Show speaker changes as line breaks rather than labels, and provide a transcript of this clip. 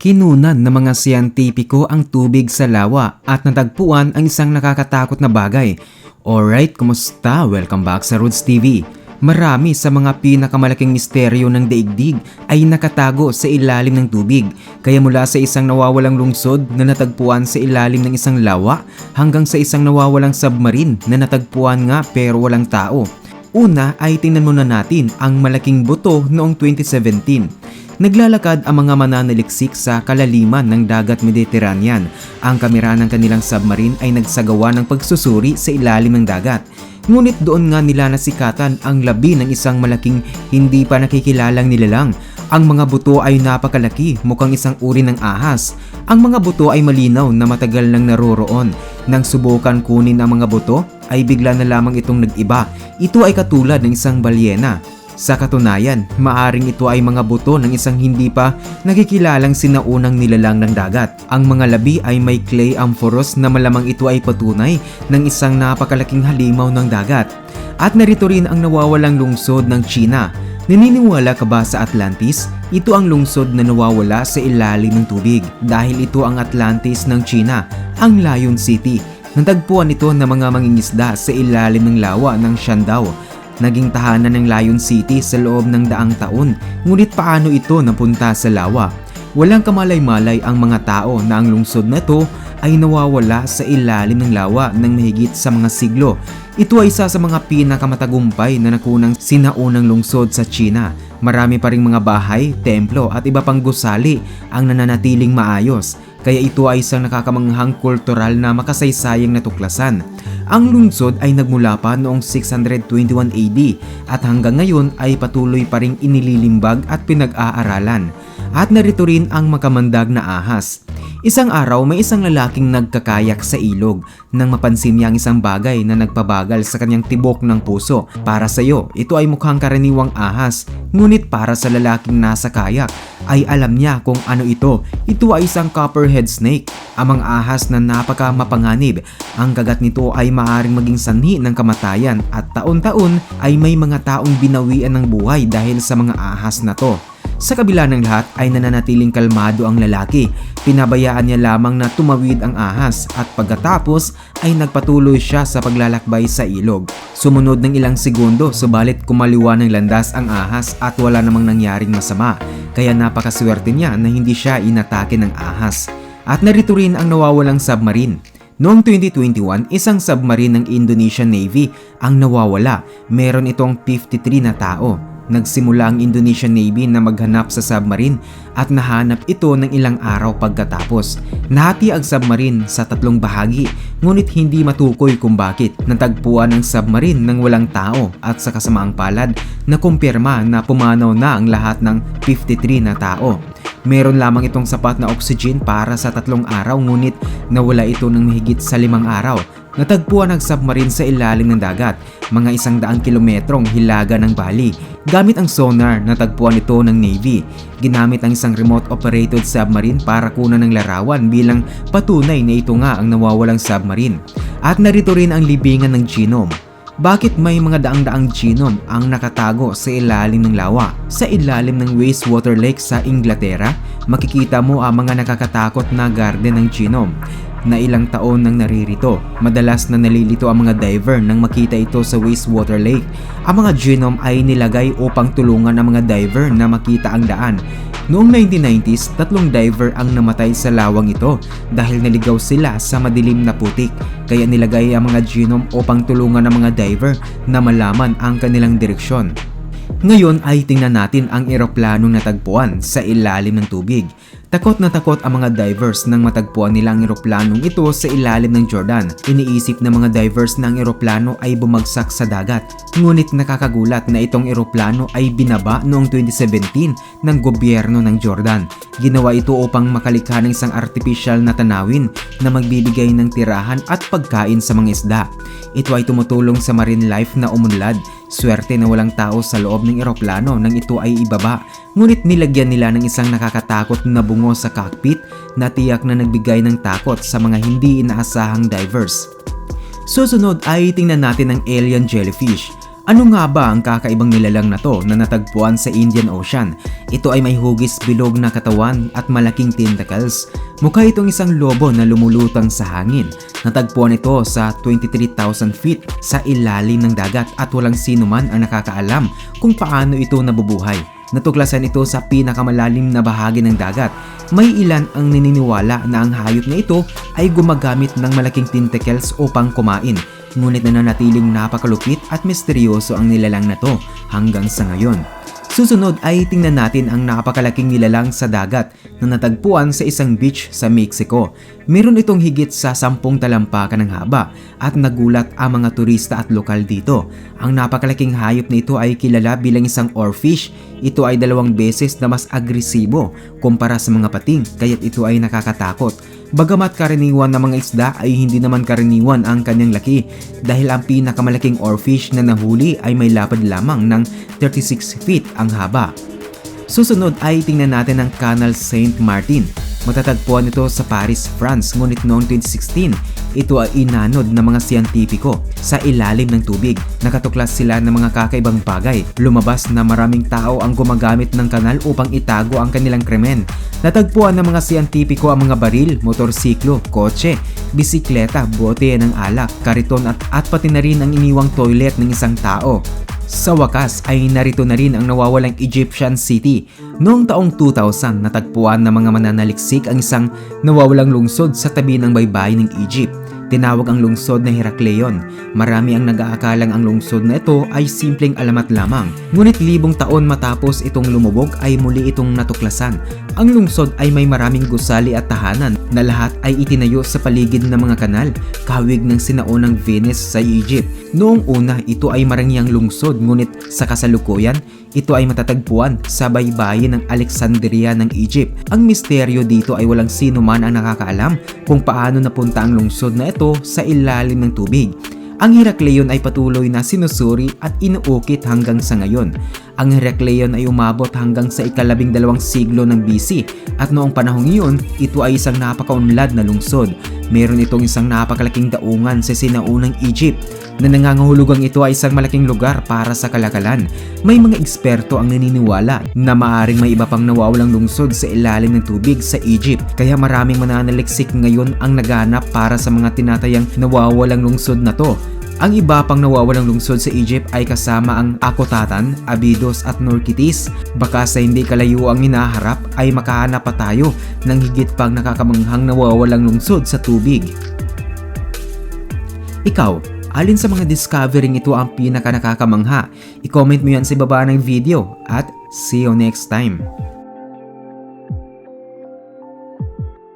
Kinunan ng mga siyentipiko ang tubig sa lawa at natagpuan ang isang nakakatakot na bagay. Alright, kumusta? Welcome back sa Roots TV. Marami sa mga pinakamalaking misteryo ng daigdig ay nakatago sa ilalim ng tubig. Kaya mula sa isang nawawalang lungsod na natagpuan sa ilalim ng isang lawa hanggang sa isang nawawalang submarine na natagpuan nga pero walang tao. Una ay tingnan muna natin ang malaking buto noong 2017. Naglalakad ang mga mananaliksik sa kalaliman ng dagat Mediterranean. Ang kamera ng kanilang submarine ay nagsagawa ng pagsusuri sa ilalim ng dagat. Ngunit doon nga nila nasikatan ang labi ng isang malaking hindi pa nakikilalang nilalang. Ang mga buto ay napakalaki, mukhang isang uri ng ahas. Ang mga buto ay malinaw na matagal nang naroroon. Nang subukan kunin ang mga buto, ay bigla na lamang itong nag-iba. Ito ay katulad ng isang balyena. Sa katunayan, maaring ito ay mga buto ng isang hindi pa nakikilalang sinaunang nilalang ng dagat. Ang mga labi ay may clay amphoros na malamang ito ay patunay ng isang napakalaking halimaw ng dagat. At narito rin ang nawawalang lungsod ng China. Naniniwala ka ba sa Atlantis? Ito ang lungsod na nawawala sa ilalim ng tubig dahil ito ang Atlantis ng China, ang Lion City. Natagpuan ito ng mga mangingisda sa ilalim ng lawa ng Shandao Naging tahanan ng Lion City sa loob ng daang taon, ngunit paano ito napunta sa lawa? Walang kamalay-malay ang mga tao na ang lungsod na ito ay nawawala sa ilalim ng lawa ng mahigit sa mga siglo. Ito ay isa sa mga pinakamatagumpay na nakunang sinaunang lungsod sa China. Marami pa ring mga bahay, templo at iba pang gusali ang nananatiling maayos. Kaya ito ay isang nakakamanghang kultural na makasaysayang natuklasan. Ang lungsod ay nagmula pa noong 621 AD at hanggang ngayon ay patuloy pa ring inililimbag at pinag-aaralan. At narito rin ang makamandag na ahas. Isang araw may isang lalaking nagkakayak sa ilog nang mapansin niya ang isang bagay na nagpabagal sa kanyang tibok ng puso. Para sa iyo, ito ay mukhang karaniwang ahas, ngunit para sa lalaking nasa kayak ay alam niya kung ano ito. Ito ay isang copperhead snake, amang ahas na napaka mapanganib. Ang kagat nito ay maaring maging sanhi ng kamatayan at taon-taon ay may mga taong binawian ng buhay dahil sa mga ahas na to. Sa kabila ng lahat ay nananatiling kalmado ang lalaki. Pinabayaan niya lamang na tumawid ang ahas at pagkatapos ay nagpatuloy siya sa paglalakbay sa ilog. Sumunod ng ilang segundo subalit kumaliwa ng landas ang ahas at wala namang nangyaring masama. Kaya napakaswerte niya na hindi siya inatake ng ahas. At narito rin ang nawawalang submarine. Noong 2021, isang submarine ng Indonesian Navy ang nawawala. Meron itong 53 na tao. Nagsimula ang Indonesian Navy na maghanap sa submarine at nahanap ito ng ilang araw pagkatapos. Nahati ang submarine sa tatlong bahagi ngunit hindi matukoy kung bakit natagpuan ang submarine ng walang tao at sa kasamaang palad na kumpirma na pumanaw na ang lahat ng 53 na tao. Meron lamang itong sapat na oxygen para sa tatlong araw ngunit nawala ito ng mahigit sa limang araw Natagpuan ang submarine sa ilalim ng dagat, mga isang daang kilometrong hilaga ng Bali. Gamit ang sonar, natagpuan ito ng Navy. Ginamit ang isang remote-operated submarine para kunan ng larawan bilang patunay na ito nga ang nawawalang submarine. At narito rin ang libingan ng genome. Bakit may mga daang-daang genome ang nakatago sa ilalim ng lawa? Sa ilalim ng wastewater lake sa Inglaterra, makikita mo ang mga nakakatakot na garden ng genome na ilang taon nang naririto. Madalas na nalilito ang mga diver nang makita ito sa wastewater lake. Ang mga genome ay nilagay upang tulungan ang mga diver na makita ang daan. Noong 1990s, tatlong diver ang namatay sa lawang ito dahil naligaw sila sa madilim na putik. Kaya nilagay ang mga genome upang tulungan ang mga diver na malaman ang kanilang direksyon. Ngayon ay tingnan natin ang eroplanong natagpuan sa ilalim ng tubig. Takot na takot ang mga divers nang matagpuan nila ang eroplanong ito sa ilalim ng Jordan. Iniisip ng mga divers na ang eroplano ay bumagsak sa dagat. Ngunit nakakagulat na itong eroplano ay binaba noong 2017 ng gobyerno ng Jordan. Ginawa ito upang makalikha ng isang artificial na tanawin na magbibigay ng tirahan at pagkain sa mga isda. Ito ay tumutulong sa marine life na umunlad. Swerte na walang tao sa loob ng eroplano nang ito ay ibaba Ngunit nilagyan nila ng isang nakakatakot na bungo sa cockpit na tiyak na nagbigay ng takot sa mga hindi inaasahang divers. Susunod ay tingnan natin ang alien jellyfish. Ano nga ba ang kakaibang nilalang na to na natagpuan sa Indian Ocean? Ito ay may hugis bilog na katawan at malaking tentacles. Mukha itong isang lobo na lumulutang sa hangin. Natagpuan ito sa 23,000 feet sa ilalim ng dagat at walang sino man ang nakakaalam kung paano ito nabubuhay. Natuklasan ito sa pinakamalalim na bahagi ng dagat. May ilan ang naniniwala na ang hayop na ito ay gumagamit ng malaking tentacles upang kumain. Ngunit nananatiling napakalupit at misteryoso ang nilalang na to hanggang sa ngayon. Susunod ay tingnan natin ang napakalaking nilalang sa dagat na natagpuan sa isang beach sa Mexico. Meron itong higit sa sampung talampakan ng haba at nagulat ang mga turista at lokal dito. Ang napakalaking hayop na ito ay kilala bilang isang oarfish. Ito ay dalawang beses na mas agresibo kumpara sa mga pating kaya't ito ay nakakatakot. Bagamat karaniwan ng mga isda ay hindi naman karaniwan ang kanyang laki dahil ang pinakamalaking oarfish na nahuli ay may lapad lamang ng 36 feet ang haba. Susunod ay tingnan natin ang Canal Saint Martin. Matatagpuan ito sa Paris, France ngunit noong 2016 ito ay inanod ng mga siyentipiko sa ilalim ng tubig. Nakatuklas sila ng mga kakaibang bagay. Lumabas na maraming tao ang gumagamit ng kanal upang itago ang kanilang krimen. Natagpuan ng mga siyentipiko ang mga baril, motorsiklo, kotse, bisikleta, bote ng alak, kariton at, at pati na rin ang iniwang toilet ng isang tao. Sa wakas ay narito na rin ang nawawalang Egyptian City. Noong taong 2000 natagpuan ng mga mananaliksik ang isang nawawalang lungsod sa tabi ng baybayin ng Egypt. Tinawag ang lungsod na Herakleion. Marami ang nag-aakalang ang lungsod na ito ay simpleng alamat lamang. Ngunit libong taon matapos itong lumubog ay muli itong natuklasan. Ang lungsod ay may maraming gusali at tahanan na lahat ay itinayo sa paligid ng mga kanal, kahawig ng sinaunang Venice sa Egypt. Noong una, ito ay marangyang lungsod ngunit sa kasalukuyan, ito ay matatagpuan sa baybayin ng Alexandria ng Egypt. Ang misteryo dito ay walang sino man ang nakakaalam kung paano napunta ang lungsod na ito sa ilalim ng tubig. Ang Herakleion ay patuloy na sinusuri at inuukit hanggang sa ngayon. Ang Herakleion ay umabot hanggang sa ikalabing dalawang siglo ng BC at noong panahong iyon, ito ay isang napakaunlad na lungsod. Meron itong isang napakalaking daungan sa sinaunang Egypt na nangangahulugang ito ay isang malaking lugar para sa kalakalan. May mga eksperto ang naniniwala na maaring may iba pang nawawalang lungsod sa ilalim ng tubig sa Egypt kaya maraming mananaliksik ngayon ang naganap para sa mga tinatayang nawawalang lungsod na to. Ang iba pang nawawalang lungsod sa Egypt ay kasama ang Akotatan, Abydos at Norkitis. Baka sa hindi kalayo ang hinaharap ay makahanap pa tayo ng higit pang nakakamanghang nawawalang lungsod sa tubig. Ikaw, alin sa mga discovering ito ang pinaka nakakamangha? I-comment mo yan sa baba ng video at see you next time.